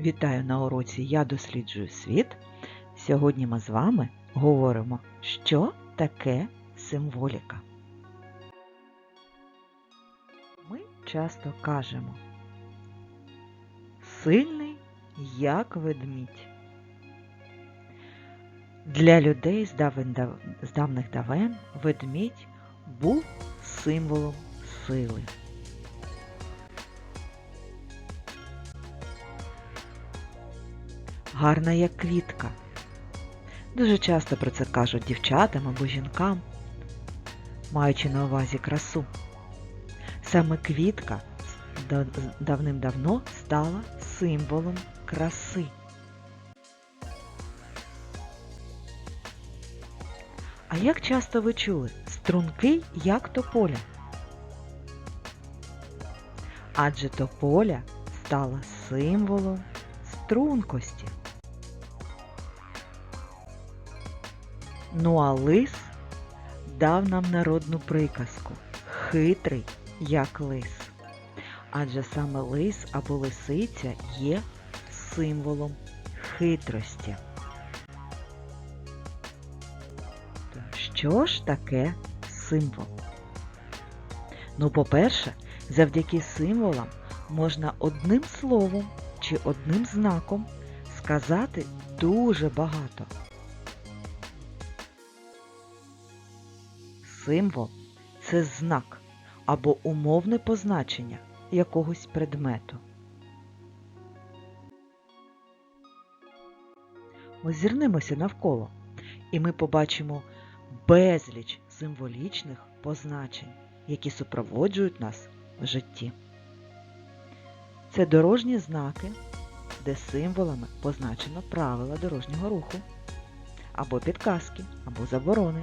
Вітаю на уроці Я досліджую світ. Сьогодні ми з вами говоримо, що таке символіка. Ми часто кажемо сильний як ведмідь. Для людей з, давних давен ведмідь був символом сили. Гарна як квітка. Дуже часто про це кажуть дівчатам або жінкам, маючи на увазі красу. Саме квітка давним-давно стала символом краси. А як часто ви чули стрункий як тополя? Адже тополя стала символом стрункості. Ну а лис дав нам народну приказку хитрий, як лис. Адже саме лис або лисиця є символом хитрості. Що ж таке символ? Ну, по-перше, завдяки символам можна одним словом чи одним знаком сказати дуже багато. Символ це знак або умовне позначення якогось предмету. Озирнемося навколо, і ми побачимо безліч символічних позначень, які супроводжують нас в житті. Це дорожні знаки, де символами позначено правила дорожнього руху, або підказки, або заборони.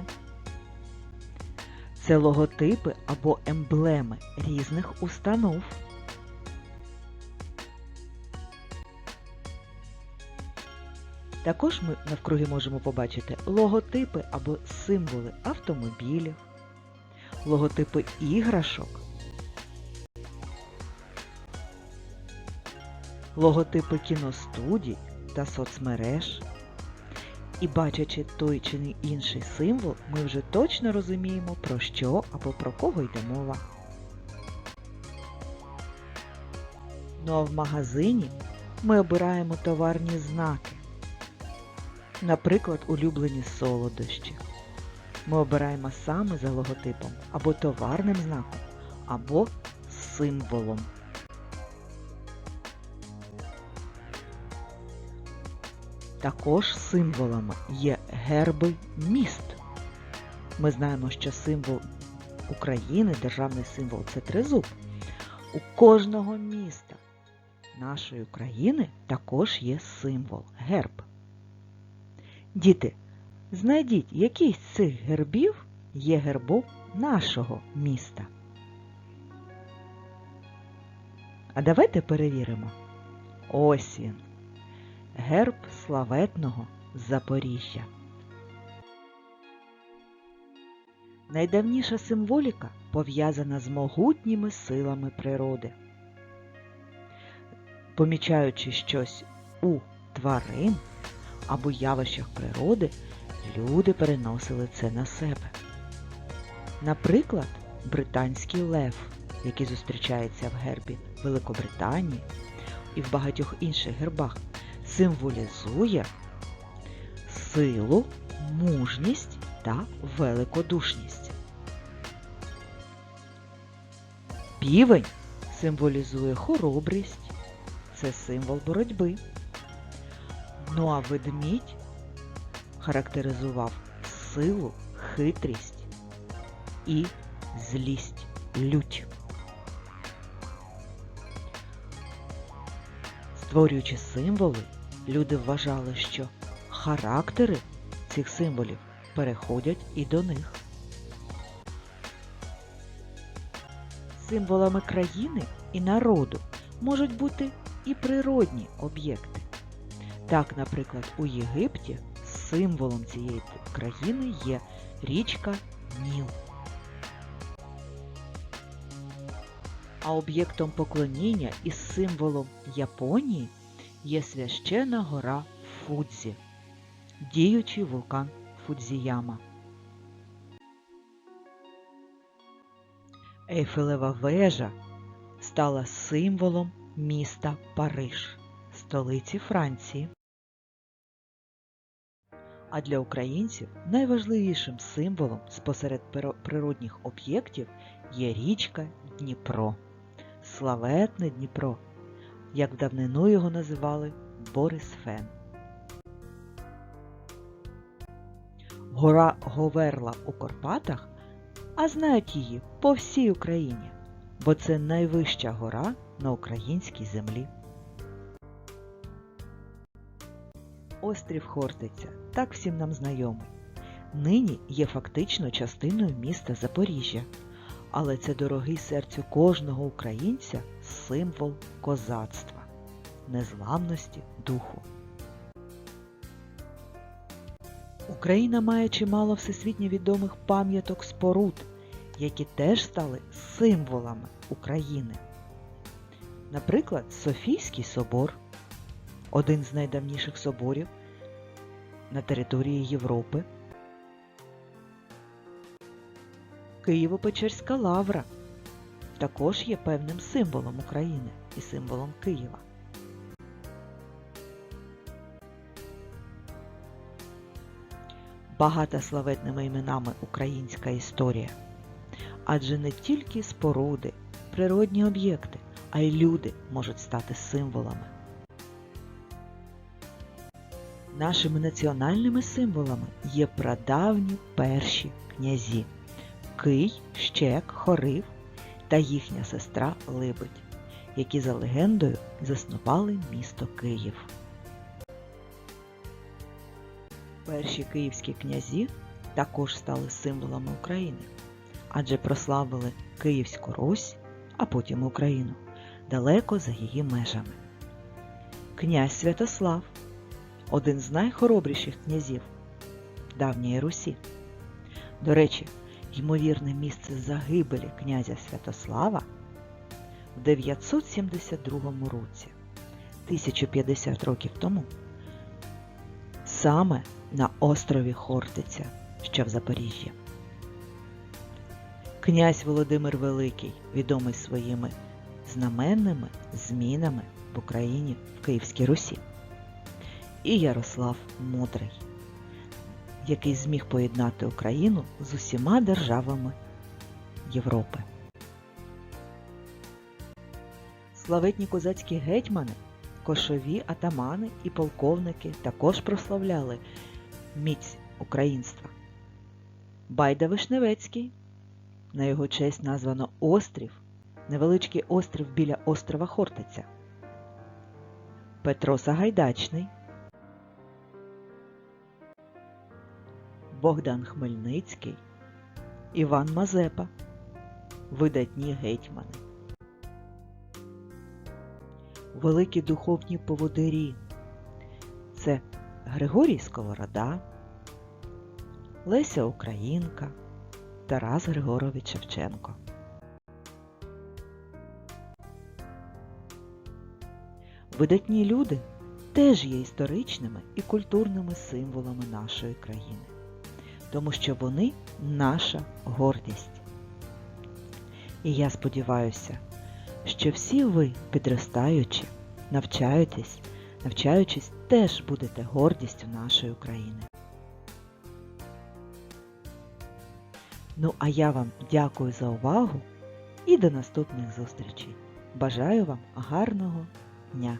Це логотипи або емблеми різних установ. Також ми навкруги можемо побачити логотипи або символи автомобілів, логотипи іграшок, логотипи кіностудій та соцмереж. І бачачи той чи не інший символ, ми вже точно розуміємо, про що або про кого йде мова. Ну а в магазині ми обираємо товарні знаки. Наприклад, улюблені солодощі. Ми обираємо саме за логотипом або товарним знаком, або символом. Також символами є герби міст. Ми знаємо, що символ України, державний символ це тризуб. У кожного міста нашої України також є символ герб. Діти, знайдіть, який з цих гербів є гербом нашого міста. А давайте перевіримо. Ось він. Герб славетного Запоріжжя. Найдавніша символіка пов'язана з могутніми силами природи. Помічаючи щось у тварин або явищах природи, люди переносили це на себе. Наприклад, британський лев, який зустрічається в гербі Великобританії і в багатьох інших гербах, символізує силу, мужність та великодушність. Півень символізує хоробрість, це символ боротьби. Ну а ведмідь характеризував силу, хитрість і злість, лють. Створюючи символи, люди вважали, що характери цих символів переходять і до них. Символами країни і народу можуть бути і природні об'єкти. Так, наприклад, у Єгипті символом цієї країни є річка Ніл. А об'єктом поклоніння і символом Японії є священа гора Фудзі, діючий вулкан Фудзіяма. Ейфелева вежа стала символом міста Париж, столиці Франції. А для українців найважливішим символом спосеред природних об'єктів є річка Дніпро. Славетне Дніпро, як в давнину його називали Борисфен. Гора Говерла у Карпатах, а знають її по всій Україні, бо це найвища гора на українській землі. Острів Хортиця так всім нам знайомий. Нині є фактично частиною міста Запоріжжя, але це дорогий серцю кожного українця символ козацтва, незламності духу. Україна має чимало всесвітньо відомих пам'яток споруд, які теж стали символами України. Наприклад, Софійський собор, один з найдавніших соборів на території Європи, Києво-Печерська лавра також є певним символом України і символом Києва. Багата славетними іменами українська історія. Адже не тільки споруди, природні об'єкти, а й люди можуть стати символами. Нашими національними символами є прадавні перші князі Кий, Щек, Хорив та їхня сестра Либедь, які за легендою заснували місто Київ. Перші київські князі також стали символами України, адже прославили Київську Русь, а потім Україну далеко за її межами. Князь Святослав один з найхоробріших князів давньої Русі. До речі, ймовірне місце загибелі князя Святослава в 972 році, 1050 років тому, саме на острові Хортиця, що в Запоріжжі. Князь Володимир Великий, відомий своїми знаменними змінами в Україні в Київській Русі і Ярослав Мудрий, який зміг поєднати Україну з усіма державами Європи. Славетні козацькі гетьмани, кошові атамани і полковники також прославляли міць українства. Байда Вишневецький, на його честь названо острів, невеличкий острів біля острова Хортиця. Петро Сагайдачний, Богдан Хмельницький, Іван Мазепа, видатні гетьмани. Великі духовні поводирі це Григорій Сковорода, Леся Українка, Тарас Григорович Шевченко. Видатні люди теж є історичними і культурними символами нашої країни, тому що вони наша гордість. І я сподіваюся, що всі ви, підростаючи, навчаєтесь, навчаючись, теж будете гордістю нашої України. Ну а я вам дякую за увагу і до наступних зустрічей. Бажаю вам гарного дня!